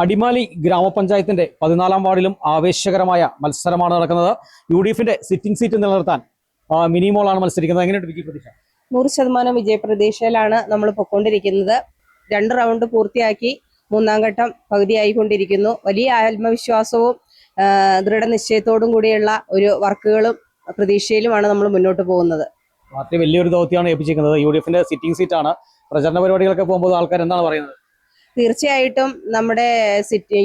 അടിമാലി ഗ്രാമപഞ്ചായത്തിന്റെ പതിനാലാം വാർഡിലും ആവേശകരമായ മത്സരമാണ് നടക്കുന്നത്. യു ഡി എഫിന്റെ സിറ്റിംഗ് സീറ്റ് നിലനിർത്താൻ മിനിമോളാണ് മത്സരിക്കുന്നത്. എങ്ങനെയുണ്ട് വിജയ പ്രതീക്ഷ? നൂറ് ശതമാനം വിജയപ്രതീക്ഷയിലാണ് നമ്മൾ പൊയ്ക്കൊണ്ടിരിക്കുന്നത് രണ്ട് റൗണ്ട് പൂർത്തിയാക്കി മൂന്നാം ഘട്ടം പകുതിയായിക്കൊണ്ടിരിക്കുന്നു. വലിയ ആത്മവിശ്വാസവും ദൃഢനിശ്ചയത്തോടും കൂടിയുള്ള ഒരു വർക്കുകളും പ്രതീക്ഷയിലുമാണ് നമ്മൾ മുന്നോട്ട് പോകുന്നത്. പാർട്ടി വലിയൊരു ദൗത്യമാണ് ഏൽപ്പിച്ചിരിക്കുന്നത്. യു ഡി എഫിന്റെ സിറ്റിംഗ് സീറ്റാണ്. പ്രചരണ പരിപാടികളൊക്കെ പോകുമ്പോൾ ആൾക്കാർ എന്താണ് പറയുന്നത്? തീർച്ചയായിട്ടും നമ്മുടെ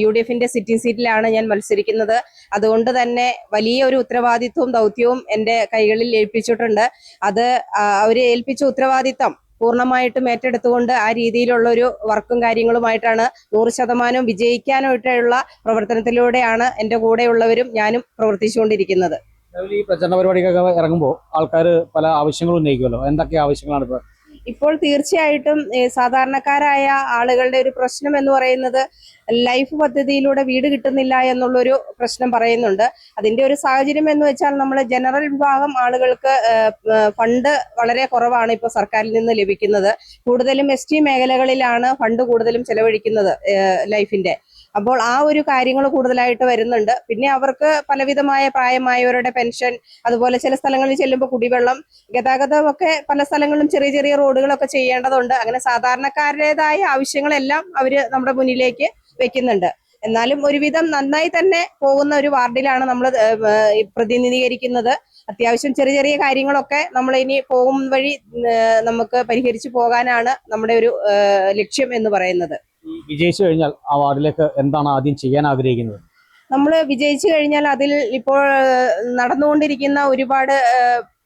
യു ഡി എഫിന്റെ സിറ്റിംഗ് സീറ്റിലാണ് ഞാൻ മത്സരിക്കുന്നത്. അതുകൊണ്ട് തന്നെ വലിയ ഒരു ഉത്തരവാദിത്വവും ദൗത്യവും എന്റെ കൈകളിൽ ഏൽപ്പിച്ചിട്ടുണ്ട്. അത് അവർ ഏൽപ്പിച്ച ഉത്തരവാദിത്തം പൂർണമായിട്ടും ഏറ്റെടുത്തുകൊണ്ട് ആ രീതിയിലുള്ള ഒരു വർക്കും കാര്യങ്ങളുമായിട്ടാണ് നൂറ് ശതമാനം വിജയിക്കാനായിട്ടുള്ള പ്രവർത്തനത്തിലൂടെയാണ് എന്റെ കൂടെയുള്ളവരും ഞാനും പ്രവർത്തിച്ചുകൊണ്ടിരിക്കുന്നത്. ഈ പ്രചരണ പരിപാടിക്കൊക്കെ ഇറങ്ങുമ്പോൾ ആൾക്കാർ പല ആവശ്യങ്ങളും ഉന്നയിക്കുമല്ലോ. എന്തൊക്കെ ആവശ്യങ്ങളാണ് ഇപ്പോൾ ഇപ്പോൾ തീർച്ചയായിട്ടും സാധാരണക്കാരായ ആളുകളുടെ ഒരു പ്രശ്നം എന്ന് പറയുന്നത് ലൈഫ് പദ്ധതിയിലൂടെ വീട് കിട്ടുന്നില്ല എന്നുള്ളൊരു പ്രശ്നം പറയുന്നുണ്ട്. അതിന്റെ ഒരു സാഹചര്യം എന്ന് വെച്ചാൽ നമ്മൾ ജനറൽ വിഭാഗം ആളുകൾക്ക് ഫണ്ട് വളരെ കുറവാണ് ഇപ്പോൾ സർക്കാരിൽ നിന്ന് ലഭിക്കുന്നത്. കൂടുതലും എസ് മേഖലകളിലാണ് ഫണ്ട് കൂടുതലും ചെലവഴിക്കുന്നത് ലൈഫിന്റെ അപ്പോൾ ആ ഒരു കാര്യങ്ങൾ കൂടുതലായിട്ട് വരുന്നുണ്ട്. പിന്നെ അവർക്ക് പലവിധമായ പ്രായമായവരുടെ പെൻഷൻ അതുപോലെ ചില സ്ഥലങ്ങളിൽ ചെല്ലുമ്പോൾ കുടിവെള്ളം ഗതാഗതമൊക്കെ പല സ്ഥലങ്ങളിലും ചെറിയ ചെറിയ റോഡുകളൊക്കെ ചെയ്യേണ്ടതുണ്ട്. അങ്ങനെ സാധാരണക്കാരുടേതായ ആവശ്യങ്ങളെല്ലാം അവർ നമ്മുടെ മുന്നിലേക്ക് വെക്കുന്നുണ്ട്. എന്നാലും ഒരുവിധം നന്നായി തന്നെ പോകുന്ന ഒരു വാർഡിലാണ് നമ്മൾ പ്രതിനിധീകരിക്കുന്നത്. അത്യാവശ്യം ചെറിയ ചെറിയ കാര്യങ്ങളൊക്കെ നമ്മൾ ഇനി പോകും വഴി നമുക്ക് പരിഹരിച്ചു പോകാനാണ് നമ്മുടെ ഒരു ലക്ഷ്യം എന്ന് പറയുന്നത്. വിജയിച്ചു കഴിഞ്ഞാൽ ആ വാർഡിലേക്ക് എന്താണ് ആദ്യം ചെയ്യാൻ ആഗ്രഹിക്കുന്നത്? നമ്മൾ വിജയിച്ചു കഴിഞ്ഞാൽ അതിൽ ഇപ്പോൾ നടന്നുകൊണ്ടിരിക്കുന്ന ഒരുപാട്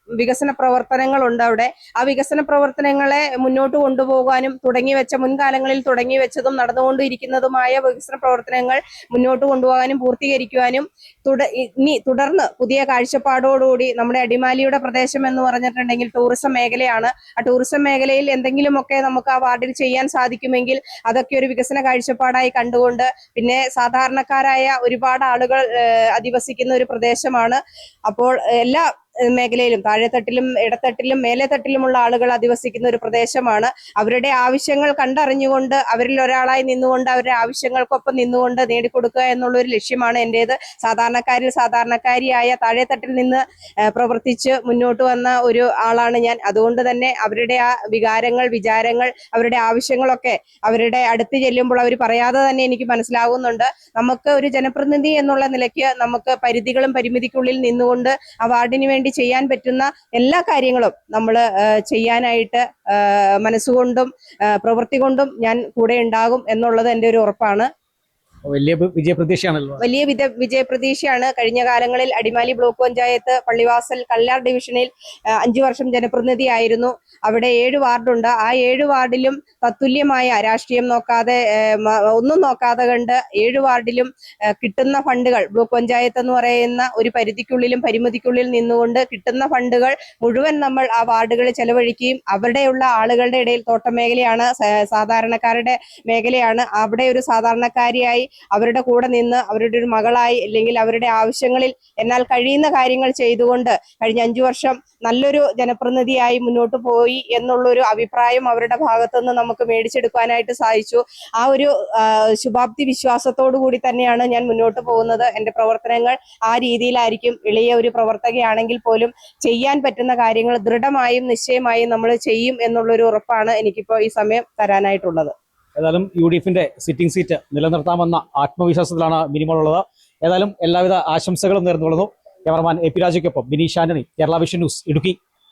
വികസന പ്രവർത്തനങ്ങളുണ്ട് അവിടെ. ആ വികസന പ്രവർത്തനങ്ങളെ മുന്നോട്ട് കൊണ്ടുപോകാനും തുടങ്ങി വെച്ച മുൻകാലങ്ങളിൽ തുടങ്ങി വെച്ചതും നടന്നുകൊണ്ടിരിക്കുന്നതുമായ വികസന പ്രവർത്തനങ്ങൾ മുന്നോട്ട് കൊണ്ടുപോകാനും പൂർത്തീകരിക്കുവാനും തുട ഇനി തുടർന്ന് പുതിയ കാഴ്ചപ്പാടോടുകൂടി നമ്മുടെ അടിമാലിയുടെ പ്രദേശം എന്ന് പറഞ്ഞിട്ടുണ്ടെങ്കിൽ ടൂറിസം മേഖലയാണ്. ആ ടൂറിസം മേഖലയിൽ എന്തെങ്കിലുമൊക്കെ നമുക്ക് ആ വാർഡിൽ ചെയ്യാൻ സാധിക്കുമെങ്കിൽ അതൊക്കെ ഒരു വികസന കാഴ്ചപ്പാടായി കണ്ടുകൊണ്ട് പിന്നെ സാധാരണക്കാരായ ഒരുപാട് ആളുകൾ അധിവസിക്കുന്ന ഒരു പ്രദേശമാണ്. അപ്പോൾ എല്ലാ മേഖലയിലും താഴെത്തട്ടിലും ഇടത്തട്ടിലും മേലെത്തട്ടിലുമുള്ള ആളുകൾ അധിവസിക്കുന്ന ഒരു പ്രദേശമാണ്. അവരുടെ ആവശ്യങ്ങൾ കണ്ടറിഞ്ഞുകൊണ്ട് അവരിൽ ഒരാളായി നിന്നുകൊണ്ട് അവരുടെ ആവശ്യങ്ങൾക്കൊപ്പം നിന്നുകൊണ്ട് നേടിക്കൊടുക്കുക എന്നുള്ള ഒരു ലക്ഷ്യമാണ് എന്റേത് സാധാരണക്കാരിൽ സാധാരണക്കാരിയായ താഴെത്തട്ടിൽ നിന്ന് പ്രവർത്തിച്ച് മുന്നോട്ട് വന്ന ഒരു ആളാണ് ഞാൻ. അതുകൊണ്ട് തന്നെ അവരുടെ ആ വികാരങ്ങൾ വിചാരങ്ങൾ അവരുടെ ആവശ്യങ്ങളൊക്കെ അവരുടെ അടുത്ത് ചെല്ലുമ്പോൾ അവർ പറയാതെ തന്നെ എനിക്ക് മനസ്സിലാവുന്നുണ്ട്. നമുക്ക് ഒരു ജനപ്രതിനിധി എന്നുള്ള നിലയ്ക്ക് നമുക്ക് പരിധികളും പരിമിതിക്കുള്ളിൽ നിന്നുകൊണ്ട് ആ വാർഡിന് വേണ്ടി ചെയ്യാൻ പറ്റുന്ന എല്ലാ കാര്യങ്ങളും നമ്മൾ ചെയ്യാനായിട്ട് മനസ്സുകൊണ്ടും പ്രവൃത്തി കൊണ്ടും ഞാൻ കൂടെ ഉണ്ടാകും എന്നുള്ളത് എന്റെ ഒരു ഉറപ്പാണ്. വലിയ വിജയപ്രതീക്ഷയാണല്ലോ. വലിയ വിധ വിജയപ്രതീക്ഷയാണ്. കഴിഞ്ഞ കാലങ്ങളിൽ അടിമാലി ബ്ലോക്ക് പഞ്ചായത്ത് പള്ളിവാസൽ കല്ലാർ ഡിവിഷനിൽ അഞ്ചു വർഷം ജനപ്രതിനിധിയായിരുന്നു. അവിടെ ഏഴ് വാർഡുണ്ട്. ആ ഏഴ് വാർഡിലും തത്തുല്യമായ രാഷ്ട്രീയം നോക്കാതെ ഒന്നും നോക്കാതെ കണ്ട് ഏഴ് വാർഡിലും കിട്ടുന്ന ഫണ്ടുകൾ ബ്ലോക്ക് പഞ്ചായത്ത് എന്ന് പറയുന്ന ഒരു പരിധിക്കുള്ളിലും പരിമിതിക്കുള്ളിൽ നിന്നുകൊണ്ട് കിട്ടുന്ന ഫണ്ടുകൾ മുഴുവൻ നമ്മൾ ആ വാർഡുകളിൽ ചെലവഴിക്കുകയും അവിടെയുള്ള ആളുകളുടെ ഇടയിൽ തോട്ടം മേഖലയാണ് സാധാരണക്കാരുടെ മേഖലയാണ്. അവിടെ ഒരു സാധാരണക്കാരിയായി അവരുടെ കൂടെ നിന്ന് അവരുടെ ഒരു മകളായി അല്ലെങ്കിൽ അവരുടെ ആവശ്യങ്ങളിൽ എന്നാൽ കഴിയുന്ന കാര്യങ്ങൾ ചെയ്തുകൊണ്ട് കഴിഞ്ഞ അഞ്ചു വർഷം നല്ലൊരു ജനപ്രതിനിധിയായി മുന്നോട്ട് പോയി എന്നുള്ളൊരു അഭിപ്രായം അവരുടെ ഭാഗത്തുനിന്ന് നമുക്ക് മേടിച്ചെടുക്കാനായിട്ട് സാധിച്ചു. ആ ഒരു ശുഭാപ്തി വിശ്വാസത്തോടു കൂടി തന്നെയാണ് ഞാൻ മുന്നോട്ട് പോകുന്നത്. എന്റെ പ്രവർത്തനങ്ങൾ ആ രീതിയിലായിരിക്കും ഇളയ ഒരു പ്രവർത്തകയാണെങ്കിൽ പോലും ചെയ്യാൻ പറ്റുന്ന കാര്യങ്ങൾ ദൃഢമായും നിശ്ചയമായും നമ്മൾ ചെയ്യും എന്നുള്ളൊരു ഉറപ്പാണ് എനിക്കിപ്പോൾ ഈ സമയം തരാനായിട്ടുള്ളത്. ഏതായാലും യു ഡി എഫിന്റെ സിറ്റിംഗ് സീറ്റ് നിലനിർത്താമെന്ന ആത്മവിശ്വാസത്തിലാണ് മിനിമോൾ ഉള്ളത് ഏതായാലും എല്ലാവിധ ആശംസകളും നേർന്നുകൊള്ളുന്നു. ക്യാമറമാൻ എ പി രാജയ്ക്കൊപ്പം ബിനീഷ് ആന്റണി കേരള വിഷൻ ന്യൂസ് ഇടുക്കി.